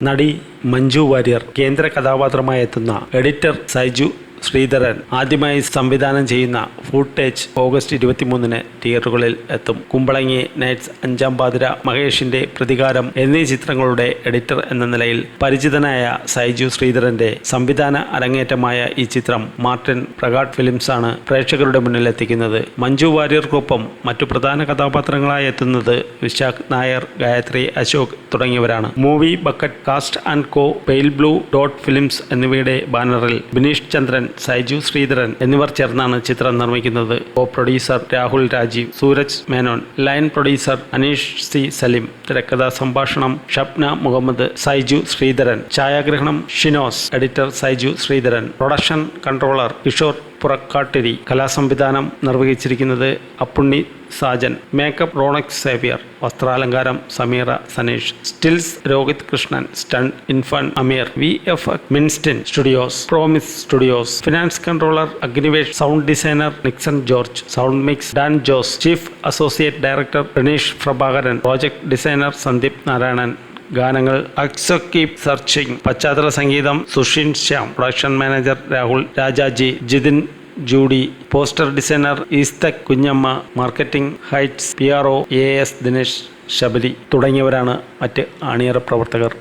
നടി മഞ്ജു വാര്യർ കേന്ദ്ര കഥാപാത്രമായി എത്തുന്ന എഡിറ്റർ സൈജു ശ്രീധരൻ ആദ്യമായി സംവിധാനം ചെയ്യുന്ന ഫുട്ടേജ് ഓഗസ്റ്റ് ഇരുപത്തിമൂന്നിന് തിയേറ്ററുകളിൽ എത്തും. കുമ്പളങ്ങി നൈറ്റ്സ് അഞ്ചാം പാതിര മഹേഷിന്റെ പ്രതികാരം എന്നീ ചിത്രങ്ങളുടെ എഡിറ്റർ എന്ന നിലയിൽ പരിചിതനായ സൈജു ശ്രീധരന്റെ സംവിധാന അരങ്ങേറ്റമായ ഈ ചിത്രം മാർട്ടിൻ പ്രകാട് ഫിലിംസാണ് പ്രേക്ഷകരുടെ മുന്നിൽ എത്തിക്കുന്നത്. മഞ്ജു വാര്യർക്കൊപ്പം മറ്റു പ്രധാന കഥാപാത്രങ്ങളായി എത്തുന്നത് വിശാഖ് നായർ ഗായത്രി അശോക് തുടങ്ങിയവരാണ്. Movie Bucket Cast and Co Pale Blue Dot Films എന്നിവയുടെ ബാനറിൽ ബിനീഷ് ചന്ദ്രൻ സൈജു ശ്രീധരൻ എന്നിവർ ചേർന്നാണ് ചിത്രം നിർമ്മിക്കുന്നത്. Co producer Rahul Rajeev Sooraj Menon line producer Aneesh C Salim തിരക്കഥാ സംഭാഷണം ഷപ്ന മുഹമ്മദ് സൈജു ശ്രീധരൻ ഛായാഗ്രഹണം Shinos editor Saiju Sreedharan production controller Kishore Purakkattiri കലാസംവിധാനം നിർവഹിച്ചിരിക്കുന്നത് അപ്പുണ്ണി സാജൻ മേക്കപ്പ് റോണക് സേവിയർ വസ്ത്രാലങ്കാരം Sameera Saneesh stills Rohit Krishnan stunt infant Ameer V F Mindstein Studios Promise Studios finance controller Agnivesh sound designer Nixon George sound mix Dan Jose chief associate director Raneesh Prabhakaran project designer Sandeep Narayanan. ഗാനങ്ങൾ. അക്സക്കീപ് സർച്ചിങ്. പശ്ചാത്തല സംഗീതം. Sushin Shyam. Production manager Rahul. Rajaji Jithin Judy. Poster designer ഈസ്തക് Kunjamma. Marketing Heights P R O A S Dinesh Shabari തുടങ്ങിയവരാണ് മറ്റ് അണിയറ പ്രവർത്തകർ.